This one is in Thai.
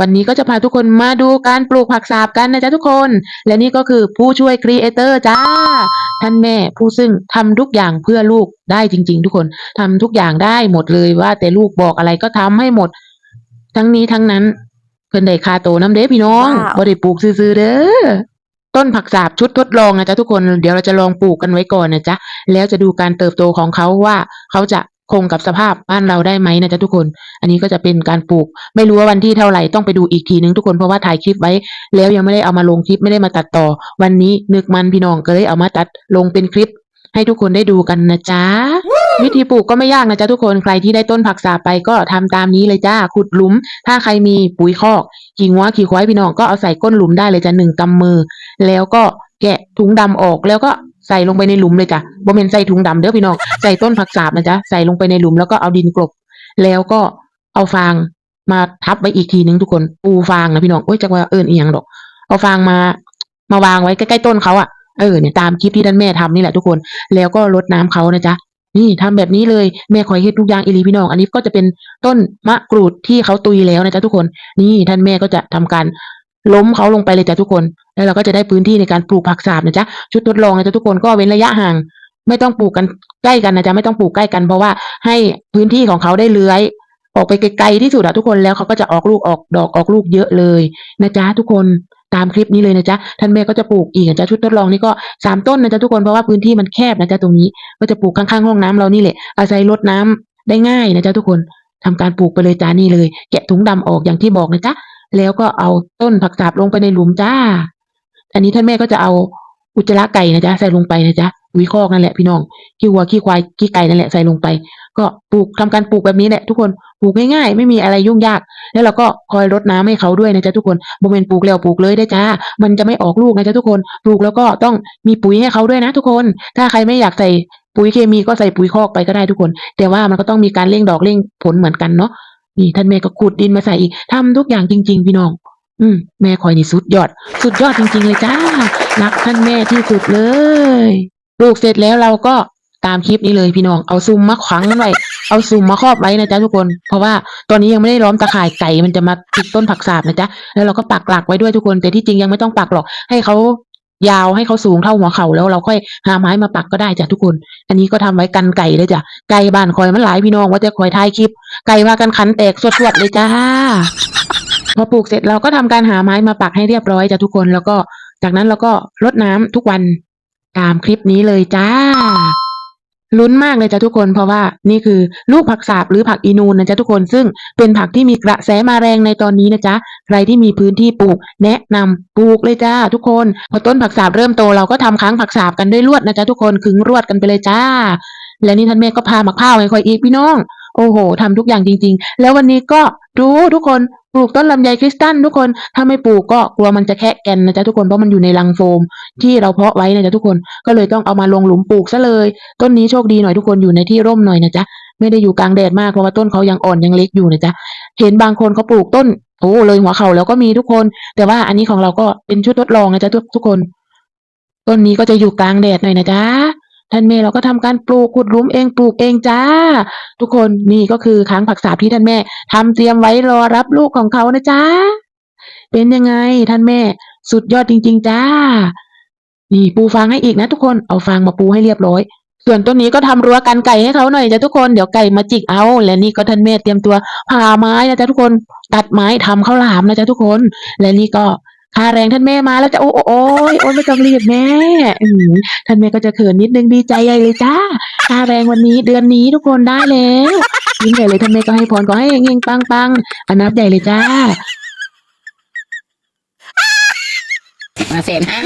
วันนี้ก็จะพาทุกคนมาดูการปลูกผักสาบกันนะจ๊ะทุกคน และนี่ก็คือผู้ช่วยครีเอเตอร์จ้า ท่านแม่ผู้ซึ่งทำทุกอย่างเพื่อลูกได้จริง ๆ ทุกคนทำทุกอย่างได้หมดเลยว่า แต่ลูกบอกอะไรก็ทำให้หมด ทั้งนี้ทั้งนั้น เพิ่นได้คาโตน้ำเด้พี่น้องว้าวบ่ได้ปลูกซื่อๆเด้อต้นผักสาบชุดทดลองนะจ๊ะทุกคนเดี๋ยวเราจะลองปลูกกันไว้ก่อนนะจ๊ะแล้วจะดูการเติบโตของเขาว่าเขาจะ คงกับสภาพบ้านเราได้ไหมนะจ๊ะทุกคน อันนี้ก็จะเป็นการปลูก ไม่รู้ว่าวันที่เท่าไหร่ต้องไปดูอีกทีนึงทุกคนเพราะว่าถ่ายคลิปไว้ แล้วยังไม่ได้เอามาลงคลิปไม่ได้มาตัดต่อ วันนี้นึกมันพี่น้องก็เลยเอามาตัดลงเป็นคลิป ให้ทุกคนได้ดูกันนะจ๊ะวิธีปลูกก็ไม่ยากนะจ๊ะทุกคนใครที่ได้ต้นผักสาบไปก็ทำตามนี้เลยจ้าขุดหลุม ถ้าใครมีปุ๋ยคอกขี่งัวขี่ควายพี่น้องก็เอาใส่ก้นหลุมได้เลยจ้ะหนึ่งกำมือ แล้วก็แกะถุงดำออกแล้วก็ ใส่ลงไปในหลุมเลยจ้ะบ่เมนใส่ถุงดำเด้อพี่น้องใส่ต้นผักสาบนะจ๊ะใส่ลงไปในหลุมแล้วก็เอาดินกลบ แล้วก็เอาฟางมาทับไว้อีกทีนึงทุกคนปูฟางนะพี่น้องโอ้ยจักว่าเอิญเอียงดอก เอาฟางมามาวางไว้ใกล้ๆต้นเขาอะเออเนี่ยตามคลิปที่ท่านแม่ทำนี่แหละทุกคน แล้วก็รดน้ำเขานะจ๊ะนี่ทำแบบนี้เลยแม่คอยเฮ็ดทุกอย่างอีลีพี่น้อง อันนี้ก็จะเป็นต้นมะกรูดที่เขาตุยแล้วนะจ๊ะทุกคน นี่ท่านแม่ก็จะทำการล้มเขาลงไปเลยจ้ะทุกคน แล้วเราก็จะได้พื้นที่ในการปลูกผักสาบนะจ๊ะชุดทดลองนะจ๊ะทุกคนก็เว้นระยะห่าง ไม่ต้องปลูกกันใกล้กันนะจ๊ะไม่ต้องปลูกใกล้กันเพราะว่าให้พื้นที่ของเขาได้เลื้อย ออกไปไกลๆที่สุดอะทุกคนแล้วเขาก็จะออกลูกออกดอกออกลูกเยอะเลยนะจ๊ะทุกคนตามคลิปนี้เลยนะจ๊ะท่านแม่ก็จะปลูกอีกนะจ๊ะชุดทดลองนี่ก็สามต้นนะจ๊ะทุกคนเพราะว่าพื้นที่มันแคบนะจ๊ะตรงนี้ ก็จะปลูกข้างๆห้องน้ำเรานี่แหละอาศัยรดน้ำได้ง่ายนะจ๊ะทุกคนทำการปลูกไปเลยจ้านี่เลยแกะถุงดำออกอย่างที่บอกนะจ๊ะแล้วก็เอาต้นผักสาบลงไปในหลุมจ้า อันนี้ท่านแม่ก็จะเอาอุจจาระไก่นะจ๊ะใส่ลงไปนะจ๊ะวิคอกนั่นแหละพี่น้องขี้วัวขี้ควายขี้ไก่นั่นแหละใส่ลงไป ก็ปลูกทำการปลูกแบบนี้แหละทุกคนปลูกง่ายๆ ไม่มีอะไรยุ่งยาก แล้วเราก็คอยรดน้ำให้เขาด้วยนะจ๊ะทุกคนโมเมนปลูกแล้วปลูกเลยได้จ้า มันจะไม่ออกลูกนะจ๊ะทุกคนปลูกแล้วก็ต้องมีปุ๋ยให้เขาด้วยนะ ทุกคน ถ้าใครไม่อยากใส่ปุ๋ยเคมีก็ใส่ปุ๋ยคอกไปก็ได้ทุกคน แต่ว่ามันก็ต้องมีการเร่งดอกเร่งผลเหมือนกันเนาะนี่ท่านแม่ก็ขุดดินมาใส่อีกทำทุกอย่างจริง ๆ พี่น้อง อืมแม่คอยนี่สุดยอด สุดยอดจริง ๆ เลยจ้ารักท่านแม่ที่สุดเลยปลูกเสร็จแล้วเราก็ตามคลิปนี้เลยพี่น้องเอาซุมมาขวางไว้เอาซุมมาครอบไว้นะจ๊ะทุกคน เพราะว่าตอนนี้ยังไม่ได้ล้อมตะข่ายไก่มันจะมาติดต้นผักสาบนะจ๊ะแล้วเราก็ปักหลักไว้ด้วยทุกคน แต่ที่จริงยังไม่ต้องปักหรอก ให้เขายาวให้เขาสูงเท่าหัวเข่าแล้วเราค่อยหาไม้มาปักก็ได้จ้ะทุกคน อันนี้ก็ทำไว้กันไก่เลยจ้ะไก่บ้านคอยมันหลายพี่น้องว่าจะคอยถ่ายคลิป ไก่มากันขันแตกสวดๆเลยจ้า พอปลูกเสร็จเราก็ทำการหาไม้มาปักให้เรียบร้อยจ้ะทุกคนแล้วก็จากนั้นเราก็รดน้ำทุกวันตามคลิปนี้เลยจ้าลุ้นมากเลยจ้ะทุกคนเพราะว่านี่คือลูกผักสาบหรือผักอีนูนนะจ๊ะทุกคนซึ่งเป็นผักที่มีกระแสมาแรงในตอนนี้นะจ๊ะใครที่มีพื้นที่ปลูก แนะนำปลูกเลยจ้าทุกคน พอต้นผักสาบเริ่มโตเราก็ทำค้างผักสาบกันด้วยลวดนะจ๊ะทุกคนขึงรวดกันไปเลยจ้า และนี่ท่านแม่ก็พาหมักข้าวให้คอยอีกพี่น้อง โอ้โหทำทุกอย่างจริง ๆ แล้ววันนี้ก็ดูทุกคน ปลูกต้นลำไยคริสตัลทุกคน ถ้าไม่ปลูกก็กลัวมันจะแคะแกนนะจ๊ะทุกคน เพราะมันอยู่ในรังโฟม ที่เราเพาะไว้นะจ๊ะทุกคน ก็เลยต้องเอามาลงหลุมปลูกซะเลย ต้นนี้โชคดีหน่อยทุกคนอยู่ในที่ร่มหน่อยนะจ๊ะ ไม่ได้อยู่กลางแดดมากเพราะว่าต้นเขายังอ่อนยังเล็กอยู่นะจ๊ะ เห็นบางคนเขาปลูกต้น โอ้เลยหัวเข่าแล้วก็มีทุกคน แต่ว่าอันนี้ของเราก็เป็นชุดทดลองนะจ๊ะทุกทุกคน ต้นนี้ก็จะอยู่กลางแดดหน่อยนะจ๊ะ ท่านเมย์เราก็ทำการปลูกขุดหลุมเองปลูกเองจ้า ทุกคนนี่ก็คือค้างผักสาบที่ท่านแม่ทำเตรียมไว้รอรับลูกของเขานะจ๊ะเป็นยังไงท่านแม่ สุดยอดจริง ๆ จ้า นี่ปูฟางให้อีกนะทุกคนเอาฟางมาปูให้เรียบร้อย ส่วนต้นนี้ก็ทำรั้วกันไก่ให้เขาหน่อยจ้ะทุกคนเดี๋ยวไก่มาจิกเอา และนี่ก็ท่านแม่เตรียมตัวผ่าไม้นะจ๊ะทุกคน ตัดไม้ทำข้าวหลามนะจ๊ะทุกคน และนี่ก็ ค่าแรงท่านแม่มาแล้วจะโอ้โอ้โอ้ยโอ้ยไม่ต้องรีบแม่ท่านแม่ก็จะเขินนิดนึงดีใจใหญ่เลยจ้าค่าแรงวันนี้เดือนนี้ทุกคนได้แล้วยิ้มใหญ่เลยท่านแม่ก็ให้พรก็ให้เฮงๆปังอันนับใหญ่เลยจ้ามาเสร็จฮะ